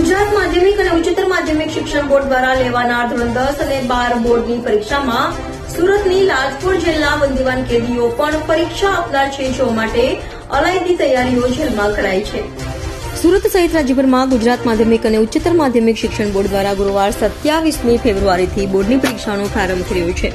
ગુજરાત માધ્યમિક અને ઉચ્ચતર માધ્યમિક શિક્ષણ બોર્ડ દ્વારા લેવાનાર ધોરણ દસ અને બાર બોર્ડની પરીક્ષામાં સુરતની લાજપોર જેલના બંદીવાન કેદીઓ પણ પરીક્ષા આપનાર છે જો માટે અલાયદી તૈયારીઓ જેલમાં કરાઈ છે. સુરત સહિત રાજ્યભરમાં ગુજરાત માધ્યમિક અને ઉચ્ચતર માધ્યમિક શિક્ષણ બોર્ડ દ્વારા ગુરુવાર સત્યાવીસમી ફેબ્રુઆરીથી બોર્ડની પરીક્ષાનો પ્રારંભ કર્યો છે.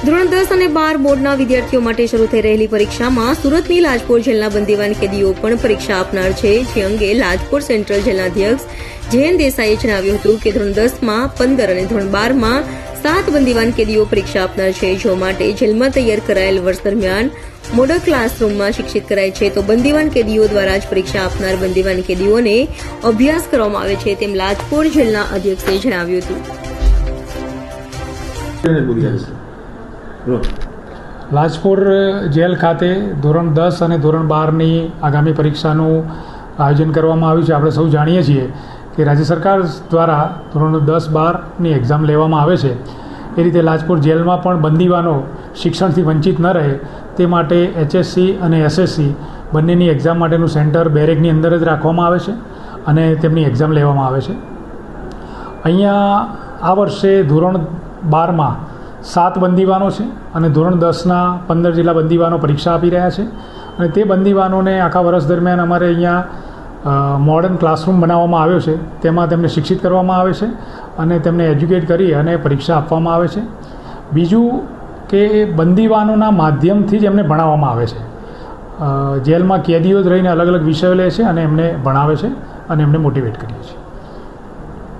ધોરણ દસ અને બાર બોર્ડના વિદ્યાર્થીઓ માટે શરૂ થઈ રહેલી પરીક્ષામાં સુરતની લાજપોર જેલના બંદીવાન કેદીઓ પણ પરીક્ષા આપનાર છે, જે અંગે લાજપોર સેન્ટ્રલ જેલના અધ્યક્ષ જયંત દેસાઈએ જણાવ્યું હતું કે ધોરણ દસમાં પંદર અને ધોરણ બારમાં સાત બંદીવાન કેદીઓ પરીક્ષા આપનાર છે જો માટે જેલમાં તૈયાર કરાયેલ વર્ષ દરમિયાન મોડલ ક્લાસરૂમમાં શિક્ષિત કરાય છે. તો બંદીવાન કેદીઓ દ્વારા જ પરીક્ષા આપનાર બંદીવાન કેદીઓને અભ્યાસ કરવામાં આવે છે તેમ લાજપોર જેલના અધ્યક્ષે જણાવ્યું હતું. લાજપોર જેલ ખાતે ધોરણ દસ અને ધોરણ બારની આગામી પરીક્ષાનું આયોજન કરવામાં આવ્યું છે. આપણે સૌ જાણીએ છીએ કે રાજ્ય સરકાર દ્વારા ધોરણ દસ બારની એક્ઝામ લેવામાં આવે છે. એ રીતે લાજપુર જેલમાં પણ બંદીવાનો શિક્ષણથી વંચિત ન રહે તે માટે એચએસસી અને એસએસસી બંનેની એક્ઝામ માટેનું સેન્ટર બેરેકની અંદર જ રાખવામાં આવે છે અને તેમની એક્ઝામ લેવામાં આવે છે. અહીંયા આ વર્ષે ધોરણ બારમાં સાત બંદીવાનો છે અને ધોરણ દસના પંદર જેટલા બંદીવાનો પરીક્ષા આપી રહ્યા છે. અને તે બંદીવાનોને આખા વર્ષ દરમિયાન અમારે અહીંયા મોડર્ન ક્લાસરૂમ બનાવવામાં આવ્યો છે. તેમાં તેમને શિક્ષિત કરવામાં આવે છે અને તેમને એજ્યુકેટ કરી અને પરીક્ષા આપવામાં આવે છે. બીજું કે બંદીવાનોના માધ્યમથી જ એમને ભણાવવામાં આવે છે. જેલમાં કેદીઓ જ રહીને અલગ અલગ વિષયો લે છે અને એમને ભણાવે છે અને એમને મોટિવેટ કરીએ છીએ.